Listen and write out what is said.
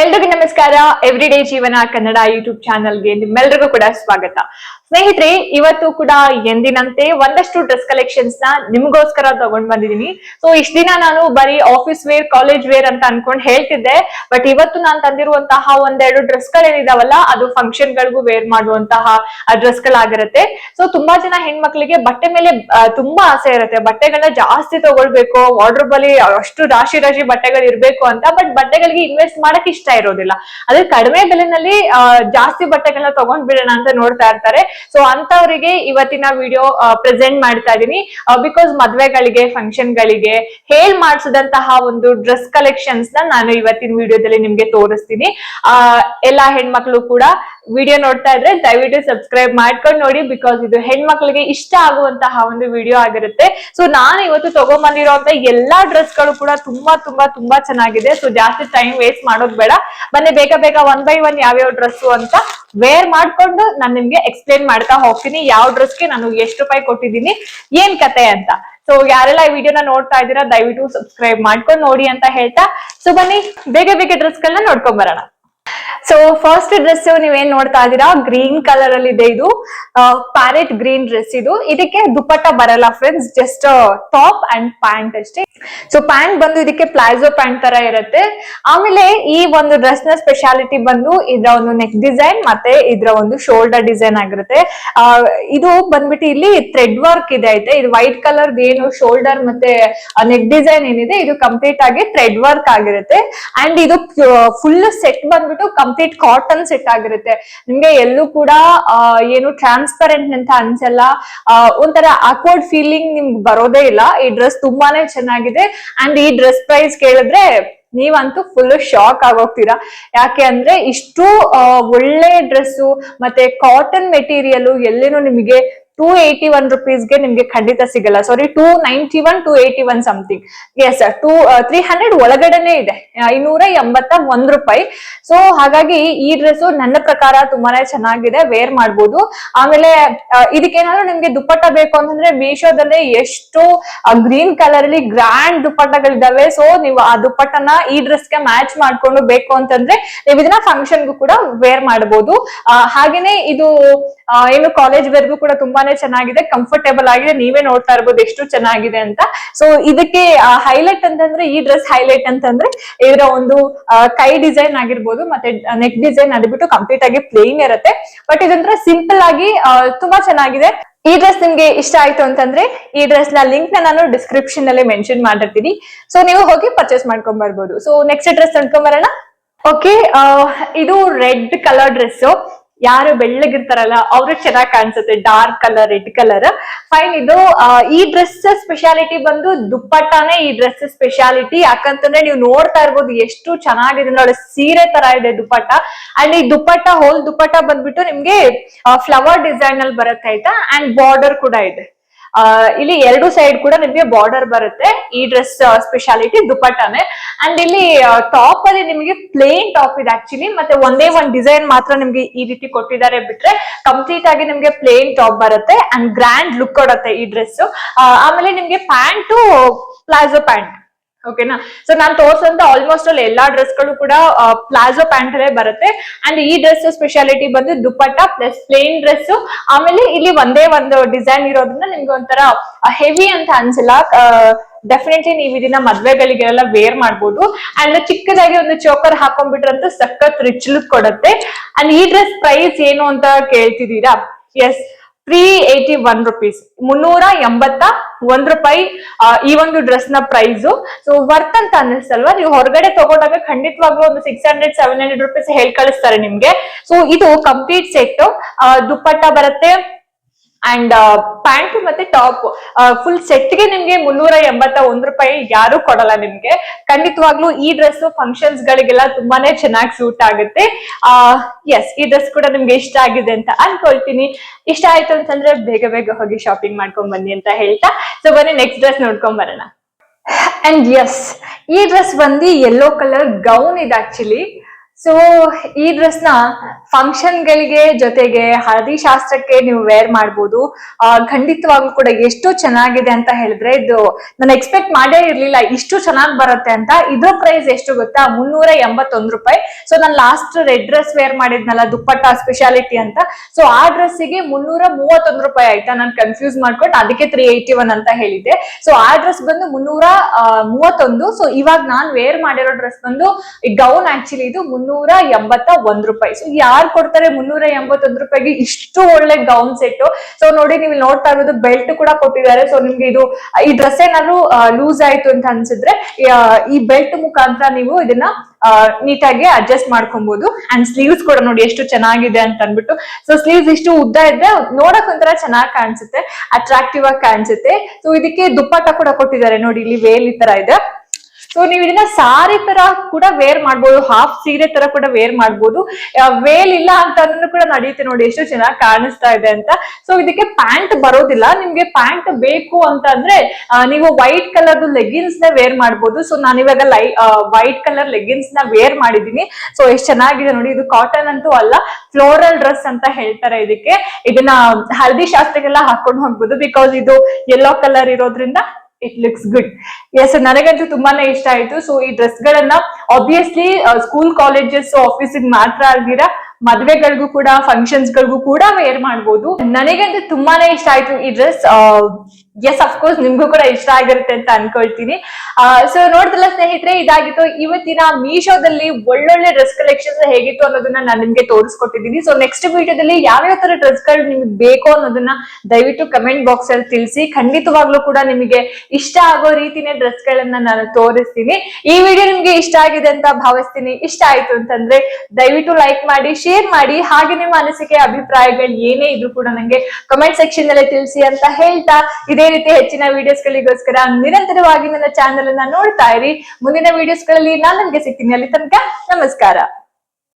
ಎಲ್ರಿಗೂ ನಮಸ್ಕಾರ. ಎವ್ರಿಡೇ ಜೀವನ ಕನ್ನಡ ಯೂಟ್ಯೂಬ್ ಚಾನಲ್ಗೆ ನಿಮ್ಮೆಲ್ರಿಗೂ ಕೂಡ ಸ್ವಾಗತ. ಸ್ನೇಹಿತರೆ, ಇವತ್ತು ಕೂಡ ಎಂದಿನಂತೆ ಒಂದಷ್ಟು ಡ್ರೆಸ್ ಕಲೆಕ್ಷನ್ಸ್ನ ನಿಮ್ಗೋಸ್ಕರ ತಗೊಂಡ್ ಬಂದಿದೀನಿ. ಸೊ ಇಷ್ಟ ದಿನ ನಾನು ಬರೀ ಆಫೀಸ್ ವೇರ್ ಕಾಲೇಜ್ ವೇರ್ ಅಂತ ಅನ್ಕೊಂಡ್ ಹೇಳ್ತಿದ್ದೆ. ಬಟ್ ಇವತ್ತು ನಾನು ತಂದಿರುವಂತಹ ಒಂದೆರಡು ಡ್ರೆಸ್ ಗಳೇನಿದಾವಲ್ಲ, ಅದು ಫಂಕ್ಷನ್ ಗಳಿಗೂ ವೇರ್ ಮಾಡುವಂತಹ ಡ್ರೆಸ್ ಗಳಾಗಿರುತ್ತೆ. ಸೊ ತುಂಬಾ ಜನ ಹೆಣ್ಮಕ್ಳಿಗೆ ಬಟ್ಟೆ ಮೇಲೆ ತುಂಬಾ ಆಸೆ ಇರುತ್ತೆ. ಬಟ್ಟೆಗಳನ್ನ ಜಾಸ್ತಿ ತಗೊಳ್ಬೇಕು ವಾರ್ಡ್ರೋಬ್ ಅಲ್ಲಿ ಅಷ್ಟು ರಾಶಿ ರಾಶಿ ಬಟ್ಟೆಗಳು ಇರ್ಬೇಕು ಅಂತ ಬಟ್ ಬಟ್ಟೆಗಳಿಗೆ ಇನ್ವೆಸ್ಟ್ ಮಾಡಕ್ ಇಷ್ಟ ಇರೋದಿಲ್ಲ. ಅದ್ರ ಕಡಿಮೆ ಬೆಲೆನಲ್ಲಿ ಜಾಸ್ತಿ ಬಟ್ಟೆಗಳನ್ನ ತಗೊಂಡ್ ಬಿಡೋಣ ಅಂತ ನೋಡ್ತಾ ಇರ್ತಾರೆ. ಸೊ ಅಂತವರಿಗೆ ಇವತ್ತಿನ ವಿಡಿಯೋ ಪ್ರೆಸೆಂಟ್ ಮಾಡ್ತಾ ಇದೀನಿ. ಬಿಕಾಸ್ ಮದ್ವೆಗಳಿಗೆ ಫಂಕ್ಷನ್ ಗಳಿಗೆ ಹೇಳ್ ಮಾಡಿಸಿದಂತಹ ಒಂದು ಡ್ರೆಸ್ ಕಲೆಕ್ಷನ್ಸ್ನ ನಾನು ಇವತ್ತಿನ ವಿಡಿಯೋದಲ್ಲಿ ನಿಮ್ಗೆ ತೋರಿಸ್ತೀನಿ. ಆ, ಎಲ್ಲಾ ಹೆಣ್ಮಕ್ಳು ಕೂಡ ವಿಡಿಯೋ ನೋಡ್ತಾ ಇದ್ರೆ ದಯವಿಟ್ಟು ಸಬ್ಸ್ಕ್ರೈಬ್ ಮಾಡ್ಕೊಂಡು ನೋಡಿ ಬಿಕಾಸ್ ಇದು ಹೆಣ್ಮಕ್ಳಿಗೆ ಇಷ್ಟ ಆಗುವಂತಹ ಒಂದು ವಿಡಿಯೋ ಆಗಿರುತ್ತೆ. ಸೊ ನಾನು ಇವತ್ತು ತಗೊಂಡ್ಬಂದಿರುವಂತ ಎಲ್ಲಾ ಡ್ರೆಸ್ಗಳು ಕೂಡ ತುಂಬಾ ತುಂಬಾ ತುಂಬಾ ಚೆನ್ನಾಗಿದೆ. ಸೊ ಜಾಸ್ತಿ ಟೈಮ್ ವೇಸ್ಟ್ ಮಾಡೋದು ಬೇಡ. ಬನ್ನಿ, ಬೇಗ ಬೇಗ ಒನ್ ಬೈ ಒನ್ ಯಾವ್ಯಾವ ಡ್ರೆಸ್ ಅಂತ ವೇರ್ ಮಾಡ್ಕೊಂಡು ನಾನು ನಿಮ್ಗೆ ಎಕ್ಸ್ಪ್ಲೇನ್ ಮಾಡ್ತಾ ಹೋಗ್ತೀನಿ. ಯಾವ ಡ್ರೆಸ್ಗೆ ನಾನು ಎಷ್ಟು ರೂಪಾಯಿ ಕೊಟ್ಟಿದ್ದೀನಿ, ಏನ್ ಕತೆ ಅಂತ. ಸೊ ಯಾರೆಲ್ಲ ಈ ವಿಡಿಯೋನ ನೋಡ್ತಾ ಇದ್ದೀರಾ, ದಯವಿಟ್ಟು ಸಬ್ಸ್ಕ್ರೈಬ್ ಮಾಡ್ಕೊಂಡು ನೋಡಿ ಅಂತ ಹೇಳ್ತಾ. ಸೊ ಬನ್ನಿ, ಬೇಗ ಬೇಗ ಡ್ರೆಸ್ ಗಳನ್ನ ನೋಡ್ಕೊಂಡ್ ಬರೋಣ. ಸೊ ಫಸ್ಟ್ ಡ್ರೆಸ್ ನೀವೇನ್ ನೋಡ್ತಾ ಇದ್ದೀರಾ? ಗ್ರೀನ್ ಕಲರ್ ಅಲ್ಲಿ ಇದೆ ಇದು. ಪ್ಯಾರೆಟ್ ಗ್ರೀನ್ ಡ್ರೆಸ್ ಇದು. ಇದಕ್ಕೆ ದುಪ್ಪಟ್ಟ ಬರಲ್ಲ friends just top and pant ಅಷ್ಟೇ. ಸೊ ಪ್ಯಾಂಟ್ ಬಂದು ಇದಕ್ಕೆ ಪ್ಲಾಜೋ ಪ್ಯಾಂಟ್ ತರ ಇರುತ್ತೆ. ಆಮೇಲೆ ಈ ಒಂದು ಡ್ರೆಸ್ನ ಸ್ಪೆಷಾಲಿಟಿ ಬಂದು ಇದ್ರ ಒಂದು ನೆಕ್ ಡಿಸೈನ್ ಮತ್ತೆ ಇದ್ರ ಒಂದು ಶೋಲ್ಡರ್ ಡಿಸೈನ್ ಆಗಿರುತ್ತೆ. ಇದು ಬಂದ್ಬಿಟ್ಟು ಇಲ್ಲಿ ಥ್ರೆಡ್ ವರ್ಕ್ ಇದೆ ಐತೆ. ಇದು ವೈಟ್ ಕಲರ್ ಏನು ಶೋಲ್ಡರ್ ಮತ್ತೆ ನೆಕ್ ಡಿಸೈನ್ ಏನಿದೆ, ಇದು ಕಂಪ್ಲೀಟ್ ಆಗಿ ಥ್ರೆಡ್ ವರ್ಕ್ ಆಗಿರುತ್ತೆ. ಅಂಡ್ ಇದು ಫುಲ್ ಸೆಟ್ ಬಂದ್ಬಿಟ್ಟು ಕಾಟನ್ ಸೆಟ್ ಆಗಿರುತ್ತೆ. ನಿಮ್ಗೆ ಎಲ್ಲೂ ಕೂಡ ಏನು ಟ್ರಾನ್ಸ್ಪರೆಂಟ್ ಅಂತ ಅನ್ಸಲ್ಲ. ಒಂಥರ ಅಕ್ವರ್ಡ್ ಫೀಲಿಂಗ್ ನಿಮ್ಗೆ ಬರೋದೇ ಇಲ್ಲ. ಈ ಡ್ರೆಸ್ ತುಂಬಾನೇ ಚೆನ್ನಾಗಿದೆ. ಅಂಡ್ ಈ ಡ್ರೆಸ್ ಪ್ರೈಸ್ ಕೇಳಿದ್ರೆ ನೀವಂತೂ ಫುಲ್ ಶಾಕ್ ಆಗೋಗ್ತೀರಾ. ಯಾಕೆ ಅಂದ್ರೆ ಇಷ್ಟು ಒಳ್ಳೆ ಡ್ರೆಸ್ಸು ಮತ್ತೆ ಕಾಟನ್ ಮೆಟೀರಿಯಲ್ ಎಲ್ಲೇನೋ ನಿಮಗೆ ಟೂ ಏಯ್ಟಿ ಒನ್ ರುಪೀಸ್ಗೆ ನಿಮ್ಗೆ ಖಂಡಿತ ಸಿಗಲ್ಲ. Sorry two ninety one two eighty one something yes two three hundred ಒಳಗಡೆನೆ ಇದೆ. ಐನೂರ ಎಂಬತ್ತ ಒಂದ್ ರೂಪಾಯಿ. ಸೊ ಹಾಗಾಗಿ ಈ ಡ್ರೆಸ್ ನನ್ನ ಪ್ರಕಾರ ತುಂಬಾನೇ ಚೆನ್ನಾಗಿದೆ. ವೇರ್ ಮಾಡ್ಬೋದು. ಆಮೇಲೆ ಇದಕ್ಕೇನಾದ್ರು ನಿಮ್ಗೆ ದುಪ್ಪಟ್ಟ ಬೇಕು ಅಂತಂದ್ರೆ ಮೀಶೋದಲ್ಲೇ ಎಷ್ಟು ಗ್ರೀನ್ ಕಲರ್ ಅಲ್ಲಿ ಗ್ರ್ಯಾಂಡ್ ದುಪ್ಪಟ್ಟಗಳಿದಾವೆ ಸೊ ನೀವು ಆ ದುಪ್ಪಟ್ಟನ ಈ ಡ್ರೆಸ್ಗೆ ಮ್ಯಾಚ್ ಮಾಡ್ಕೊಂಡು ಬೇಕು ಅಂತಂದ್ರೆ ನೀವು ಇದನ್ನ ಫಂಕ್ಷನ್ಗೂ ಕೂಡ ವೇರ್ ಮಾಡಬಹುದು ಹಾಗೇನೆ ಇದು ಏನು ಕಾಲೇಜ್ ವೇರ್ಗೂ ಕೂಡ ತುಂಬಾನೇ ಚೆನ್ನಾಗಿದೆ ಕಂಫರ್ಟೇಬಲ್ ಆಗಿದೆ, ನೀವೇ ನೋಡ್ತಾ ಇರ್ಬೋದು ಎಷ್ಟು ಚೆನ್ನಾಗಿದೆ ಅಂತ. ಸೊ ಇದಕ್ಕೆ ಹೈಲೈಟ್ ಅಂತಂದ್ರೆ, ಈ ಡ್ರೆಸ್ ಹೈಲೈಟ್ ಅಂತಂದ್ರೆ, ಇದರ ಒಂದು ಕೈ ಡಿಸೈನ್ ಆಗಿರ್ಬೋದು, ಮತ್ತೆ ನೆಕ್ ಡಿಸೈನ್ ಅದು ಬಿಟ್ಟು ಕಂಪ್ಲೀಟ್ ಆಗಿ ಪ್ಲೇನ್ ಇರುತ್ತೆ. ಬಟ್ ಇದಂದ್ರೆ ಸಿಂಪಲ್ ಆಗಿ ತುಂಬಾ ಚೆನ್ನಾಗಿದೆ. ಈ ಡ್ರೆಸ್ ನಿಮ್ಗೆ ಇಷ್ಟ ಆಯ್ತು ಅಂತಂದ್ರೆ, ಈ ಡ್ರೆಸ್ನ ಲಿಂಕ್ನ ನಾನು ಡಿಸ್ಕ್ರಿಪ್ಷನ್ನಲ್ಲಿ ಮೆನ್ಷನ್ ಮಾಡಿರ್ತೀನಿ. ಸೊ ನೀವು ಹೋಗಿ ಪರ್ಚೇಸ್ ಮಾಡ್ಕೊಂಡ್ ಬರ್ಬೋದು. ಸೊ ನೆಕ್ಸ್ಟ್ ಡ್ರೆಸ್ ತಂದ್ಕೊಂಡ್ ಬರೋಣ. ಓಕೆ ಇದು ರೆಡ್ ಕಲರ್ ಡ್ರೆಸ್ ಯಾರು ಬೆಳ್ಳಗಿರ್ತಾರಲ್ಲ, ಅವರು ಚೆನ್ನಾಗಿ ಕಾಣಿಸುತ್ತೆ dark colour red colour fine ಇದು ಈ ಡ್ರೆಸ್ ಸ್ಪೆಷಾಲಿಟಿ ಬಂದು ದುಪ್ಪಟ್ಟಾನೇ ಈ ಡ್ರೆಸ್ ಸ್ಪೆಷಾಲಿಟಿ ಯಾಕಂತಂದ್ರೆ ನೀವು ನೋಡ್ತಾ ಇರ್ಬೋದು ಎಷ್ಟು ಚೆನ್ನಾಗಿದೆ. ನೋಡಿ, ಸೀರೆ ತರ ಇದೆ ದುಪ್ಪಟ್ಟ. ಅಂಡ್ ಈ ದುಪ್ಪಟ್ಟ ಹೋಲ್ ದುಪ್ಪಟ್ಟ ಬಂದ್ಬಿಟ್ಟು ನಿಮ್ಗೆ ಫ್ಲವರ್ ಡಿಸೈನ್ ಅಲ್ಲಿ ಬರುತ್ತೆ, ಆಯ್ತಾ? ಅಂಡ್ ಬಾರ್ಡರ್ ಕೂಡ ಇದೆ. ಇಲ್ಲಿ ಎರಡು ಸೈಡ್ ಕೂಡ ನಿಮ್ಗೆ ಬಾರ್ಡರ್ ಬರುತ್ತೆ. ಈ ಡ್ರೆಸ್ ಸ್ಪೆಷಾಲಿಟಿ ದುಪಟ್ಟಾನೆ. ಅಂಡ್ ಇಲ್ಲಿ ಟಾಪ್ ಅಲ್ಲಿ ನಿಮಗೆ ಪ್ಲೇನ್ ಟಾಪ್ ಇದೆ ಆಕ್ಚುಲಿ ಮತ್ತೆ ಒಂದೇ ಒಂದ್ ಡಿಸೈನ್ ಮಾತ್ರ ನಿಮ್ಗೆ ಈ ರೀತಿ ಕೊಟ್ಟಿದ್ದಾರೆ ಬಿಟ್ರೆ ಕಂಪ್ಲೀಟ್ ಆಗಿ ನಿಮ್ಗೆ ಪ್ಲೇನ್ ಟಾಪ್ ಬರುತ್ತೆ ಅಂಡ್ ಗ್ರ್ಯಾಂಡ್ ಲುಕ್ ಕೊಡುತ್ತೆ ಈ ಡ್ರೆಸ್ ಆಮೇಲೆ ನಿಮ್ಗೆ ಪ್ಯಾಂಟು ಪ್ಲಾಜೋ ಪ್ಯಾಂಟ್ ಓಕೆನಾ ಸೊ ನಾನ್ ತೋರ್ಸಂತ ಆಲ್ಮೋಸ್ಟ್ ಅಲ್ಲಿ ಎಲ್ಲಾ ಡ್ರೆಸ್ಗಳು ಕೂಡ ಪ್ಲಾಜೋ ಪ್ಯಾಂಟ್ ಅಲ್ಲೇ ಬರುತ್ತೆ. ಅಂಡ್ ಈ ಡ್ರೆಸ್ ಸ್ಪೆಷಾಲಿಟಿ ಬಂದು ದುಪ್ಪಟ್ಟ ಪ್ಲಸ್ ಪ್ಲೇನ್ ಡ್ರೆಸ್ ಆಮೇಲೆ ಇಲ್ಲಿ ಒಂದೇ ಒಂದು ಡಿಸೈನ್ ಇರೋದ್ರಿಂದ ನಿಮ್ಗೆ ಒಂಥರ ಹೆವಿ ಅಂತ ಅನ್ಸಲ್ಲ. ಡೆಫಿನೆಟ್ಲಿ ನೀವು ಇದನ್ನ ಮದ್ವೆಗಳಿಗೆಲ್ಲ ವೇರ್ ಮಾಡ್ಬೋದು. ಅಂಡ್ ಚಿಕ್ಕದಾಗಿ ಒಂದು ಚೋಕರ್ ಹಾಕೊಂಡ್ಬಿಟ್ರಂತೂ ಸಖತ್ ರಿಚ್ ಲುಕ್ ಕೊಡುತ್ತೆ. ಅಂಡ್ ಈ ಡ್ರೆಸ್ ಪ್ರೈಸ್ ಏನು ಅಂತ ಕೇಳ್ತಿದ್ದೀರಾ? Yes three eighty one rupees ಮುನ್ನೂರ ಎಂಬತ್ತ ಒಂದ್ ರೂಪಾಯಿ ಈ ಒಂದು ಡ್ರೆಸ್ನ ಪ್ರೈಸ್ ಸೊ ವರ್ತ್ ಅಂತ ಅನ್ನಿಸ್ತಲ್ವಾ? ನೀವು ಹೊರಗಡೆ ತಗೊಂಡಾಗ ಖಂಡಿತವಾಗ್ಲೂ ಒಂದು six hundred seven hundred rupees ಹೇಳ್ ಕಳಿಸ್ತಾರೆ ನಿಮ್ಗೆ. ಸೊ ಇದು ಕಂಪ್ಲೀಟ್ ಸೆಟ್ ದುಪ್ಪಟ್ಟ ಬರುತ್ತೆ. ಅಂಡ್ ಪ್ಯಾಂಟ್ ಮತ್ತೆ ಟಾಪ್ ಫುಲ್ ಸೆಟ್ಗೆ ನಿಮ್ಗೆ ಮುನ್ನೂರ ಎಂಬತ್ತ ಒಂದ್ ರೂಪಾಯಿ ಯಾರು ಕೊಡಲ್ಲ ನಿಮ್ಗೆ. ಖಂಡಿತವಾಗ್ಲೂ ಈ ಡ್ರೆಸ್ ಫಂಕ್ಷನ್ಸ್ ಗಳಿಗೆಲ್ಲ ತುಂಬಾನೇ ಚೆನ್ನಾಗಿ ಸೂಟ್ ಆಗುತ್ತೆ. ಎಸ್ ಈ ಡ್ರೆಸ್ ಕೂಡ ನಿಮ್ಗೆ ಇಷ್ಟ ಆಗಿದೆ ಅಂತ ಅನ್ಕೊಳ್ತೀನಿ. ಇಷ್ಟ ಆಯ್ತು ಅಂತಂದ್ರೆ ಬೇಗ ಬೇಗ ಹೋಗಿ ಶಾಪಿಂಗ್ ಮಾಡ್ಕೊಂಡ್ ಬನ್ನಿ ಅಂತ ಹೇಳ್ತಾ. ಸೊ ಬನ್ನಿ ನೆಕ್ಸ್ಟ್ ಡ್ರೆಸ್ ನೋಡ್ಕೊಂಡ್ ಬರೋಣ. ಅಂಡ್ ಎಸ್ ಈ ಡ್ರೆಸ್ ಬಂದು ಯೆಲ್ಲೋ ಕಲರ್ ಗೌನ್ ಇದೆ ಆಕ್ಚುಲಿ ಸೊ ಈ ಡ್ರೆಸ್ನ ಫಂಕ್ಷನ್ ಗಳಿಗೆ ಜೊತೆಗೆ ಹಳದಿ ಶಾಸ್ತ್ರಕ್ಕೆ ನೀವು ವೇರ್ ಮಾಡ್ಬೋದು. ಆ, ಖಂಡಿತವಾಗ್ಲೂ ಕೂಡ ಎಷ್ಟು ಚೆನ್ನಾಗಿದೆ ಅಂತ ಹೇಳಿದ್ರೆ ಇದು ನಾನು ಎಕ್ಸ್ಪೆಕ್ಟ್ ಮಾಡೇ ಇರ್ಲಿಲ್ಲ ಇಷ್ಟು ಚೆನ್ನಾಗಿ ಬರುತ್ತೆ ಅಂತ. ಇದ್ರ ಪ್ರೈಸ್ ಎಷ್ಟು ಗೊತ್ತಾ? ಮುನ್ನೂರ ಎಂಬತ್ತೊಂದು ರೂಪಾಯಿ. ಸೊ ನಾನು ಲಾಸ್ಟ್ ರೆಡ್ ಡ್ರೆಸ್ ವೇರ್ ಮಾಡಿದ್ನಲ್ಲ ದುಪ್ಪಟ್ಟ ಸ್ಪೆಷಾಲಿಟಿ ಅಂತ. ಸೊ ಆ ಡ್ರೆಸ್ಸಿಗೆ ಮುನ್ನೂರ ಮೂವತ್ತೊಂದು ರೂಪಾಯಿ ಆಯ್ತಾ? ನಾನು ಕನ್ಫ್ಯೂಸ್ ಮಾಡ್ಕೊಂಡು ಅದಕ್ಕೆ ತ್ರೀ ಏಯ್ಟಿ ಒನ್ ಅಂತ ಹೇಳಿದ್ದೆ. ಸೊ ಆ ಡ್ರೆಸ್ ಬಂದು ಮುನ್ನೂರ ಮೂವತ್ತೊಂದು. ಸೊ ಇವಾಗ ನಾನು ವೇರ್ ಮಾಡಿರೋ ಡ್ರೆಸ್ ಬಂದು ಗೌನ್ ಆಕ್ಚುಲಿ ಇದು ಮುನ್ನೂರ ಎಂಬತ್ತ ಒಂದ್ ರೂಪಾಯಿ. ಸೊ ಯಾರು ಕೊಡ್ತಾರೆ ಮುನ್ನೂರ ಎಂಬತ್ತೊಂದು ರೂಪಾಯಿಗೆ ಇಷ್ಟು ಒಳ್ಳೆ ಗೌನ್ ಸೆಟ್ ಸೊ ನೋಡಿ, ನೀವು ನೋಡ್ತಾ ಇರೋದು ಬೆಲ್ಟ್ ಕೂಡ ಕೊಟ್ಟಿದ್ದಾರೆ. ಸೊ ನಿಮ್ಗೆ ಇದು, ಈ ಡ್ರೆಸ್ ಏನಾದ್ರು ಲೂಸ್ ಆಯ್ತು ಅಂತ ಅನ್ಸಿದ್ರೆ ಈ ಬೆಲ್ಟ್ ಮುಖಾಂತರ ನೀವು ಇದನ್ನ ನೀಟಾಗಿ ಅಡ್ಜಸ್ಟ್ ಮಾಡ್ಕೊಬಹುದು ಅಂಡ್ ಸ್ಲೀವ್ಸ್ ಕೂಡ ನೋಡಿ ಎಷ್ಟು ಚೆನ್ನಾಗಿದೆ ಅಂತ ಅನ್ಬಿಟ್ಟು ಸೊ ಸ್ಲೀವ್ಸ್ ಇಷ್ಟು ಉದ್ದ ಇದ್ರೆ ನೋಡಕ್ ಒಂಥರ ಚೆನ್ನಾಗಿ ಕಾಣಿಸುತ್ತೆ. ಅಟ್ರಾಕ್ಟಿವ್ ಆಗಿ ಕಾಣಿಸುತ್ತೆ. ಸೊ ಇದಕ್ಕೆ ದುಪ್ಪಟ್ಟ ಕೂಡ ಕೊಟ್ಟಿದ್ದಾರೆ. ನೋಡಿ, ಇಲ್ಲಿ ವೇಲ್ ಈ ತರ ಇದೆ. ಸೊ ನೀವು ಇದನ್ನ ಸಾರಿ ತರ ಕೂಡ ವೇರ್ ಮಾಡ್ಬೋದು ಹಾಫ್ ಸೀರೆ ತರ ಕೂಡ ವೇರ್ ಮಾಡ್ಬೋದು. ವೇಲ್ ಇಲ್ಲ ಅಂತ ಕೂಡ ನಡೆಯುತ್ತೆ ನೋಡಿ ಎಷ್ಟು ಚೆನ್ನಾಗಿ ಕಾಣಿಸ್ತಾ ಇದೆ ಅಂತ. ಸೊ ಇದಕ್ಕೆ ಪ್ಯಾಂಟ್ ಬರೋದಿಲ್ಲ. ನಿಮ್ಗೆ ಪ್ಯಾಂಟ್ ಬೇಕು ಅಂತ ಅಂದ್ರೆ ನೀವು ವೈಟ್ ಕಲರ್ ಲೆಗಿನ್ಸ್ನ ವೇರ್ ಮಾಡ್ಬೋದು. ಸೊ ನಾನು ಇವಾಗ ಲೈ ವೈಟ್ ಕಲರ್ ಲೆಗಿನ್ಸ್ನ ವೇರ್ ಮಾಡಿದೀನಿ ಸೊ ಎಷ್ಟು ಚೆನ್ನಾಗಿದೆ ನೋಡಿ. ಇದು ಕಾಟನ್ ಅಂತೂ ಅಲ್ಲ ಫ್ಲೋರಲ್ ಡ್ರೆಸ್ ಅಂತ ಹೇಳ್ತಾರೆ ಇದಕ್ಕೆ. ಇದನ್ನ ಹಳದಿ ಶಾಸ್ತ್ರಕ್ಕೆಲ್ಲ ಹಾಕೊಂಡು ಹೋಗ್ಬೋದು. ಬಿಕಾಸ್ ಇದು ಯೆಲ್ಲೋ ಕಲರ್ ಇರೋದ್ರಿಂದ ಇಟ್ ಲುಕ್ಸ್ ಗುಡ್ ಎಸ್ ನನಗಂತೂ ತುಂಬಾನೇ ಇಷ್ಟ ಆಯ್ತು. ಸೊ ಈ ಡ್ರೆಸ್ ಗಳನ್ನ ಆಬ್ವಿಯಸ್ಲಿ ಸ್ಕೂಲ್ ಕಾಲೇಜಸ್ ಆಫೀಸ್ ಮಾತ್ರ ಅಲ್ದಿರಾ, ಮದ್ವೆಗಳಿಗೂ ಕೂಡ ಫಂಕ್ಷನ್ಸ್ ಗಳಿಗೂ ಕೂಡ ವೇರ್ ಮಾಡ್ಬೋದು. ನನಗಂತೂ ತುಂಬಾನೇ ಇಷ್ಟ ಆಯ್ತು ಈ ಡ್ರೆಸ್ ಎಸ್ ಅಫ್ಕೋರ್ಸ್ ನಿಮ್ಗೂ ಕೂಡ ಇಷ್ಟ ಆಗಿರುತ್ತೆ ಅಂತ ಅನ್ಕೊಳ್ತೀನಿ. ಸೊ ನೋಡಿದ್ರಲ್ಲ ಸ್ನೇಹಿತರೆ, ಇದಾಗಿತ್ತು. ಇವತ್ತಿನ ಮೀಶೋದಲ್ಲಿ ಒಳ್ಳೊಳ್ಳೆ ಡ್ರೆಸ್ ಕಲೆಕ್ಷನ್ಸ್ ಹೇಗಿತ್ತು ಅನ್ನೋದನ್ನ ನಾನು ನಿಮ್ಗೆ ತೋರಿಸ್ಕೊಟ್ಟಿದ್ದೀನಿ. ಸೊ ನೆಕ್ಸ್ಟ್ ವಿಡಿಯೋದಲ್ಲಿ ಯಾವ್ಯಾವ ತರ ಡ್ರೆಸ್ಗಳು ನಿಮ್ಗೆ ಬೇಕು ಅನ್ನೋದನ್ನ ದಯವಿಟ್ಟು ಕಮೆಂಟ್ ಬಾಕ್ಸ್ ಅಲ್ಲಿ ತಿಳಿಸಿ. ಖಂಡಿತವಾಗ್ಲೂ ಕೂಡ ನಿಮಗೆ ಇಷ್ಟ ಆಗೋ ರೀತಿನೇ ಡ್ರೆಸ್ ಗಳನ್ನ ನಾನು ತೋರಿಸ್ತೀನಿ. ಈ ವಿಡಿಯೋ ನಿಮ್ಗೆ ಇಷ್ಟ ಆಗಿದೆ ಅಂತ ಭಾವಿಸ್ತೀನಿ. ಇಷ್ಟ ಆಯ್ತು ಅಂತಂದ್ರೆ ದಯವಿಟ್ಟು ಲೈಕ್ ಮಾಡಿ ಶೇರ್ ಮಾಡಿ. ಹಾಗೆ ನಿಮ್ಮ ಅನಿಸಿಕೆ, ಅಭಿಪ್ರಾಯಗಳು ಏನೇ ಇದ್ರು ಕೂಡ ನಂಗೆ ಕಮೆಂಟ್ ಸೆಕ್ಷನ್ನಲ್ಲಿ ತಿಳಿಸಿ ಅಂತ ಹೇಳ್ತಾ ಇದೇ ರೀತಿ ಹೆಚ್ಚಿನ ವಿಡಿಯೋಸ್ ಗಳಿಗೋಸ್ಕರ ನಿರಂತರವಾಗಿ ನನ್ನ ಚಾನೆಲ್ ಅನ್ನ ನೋಡ್ತಾ ಇರಿ. ಮುಂದಿನ ವಿಡಿಯೋಸ್ಗಳಲ್ಲಿ ನಾನು ನಿಮ್ಗೆ ಸಿಗ್ತೀನಿ. ಅಲ್ಲಿ ತನಕ ನಮಸ್ಕಾರ.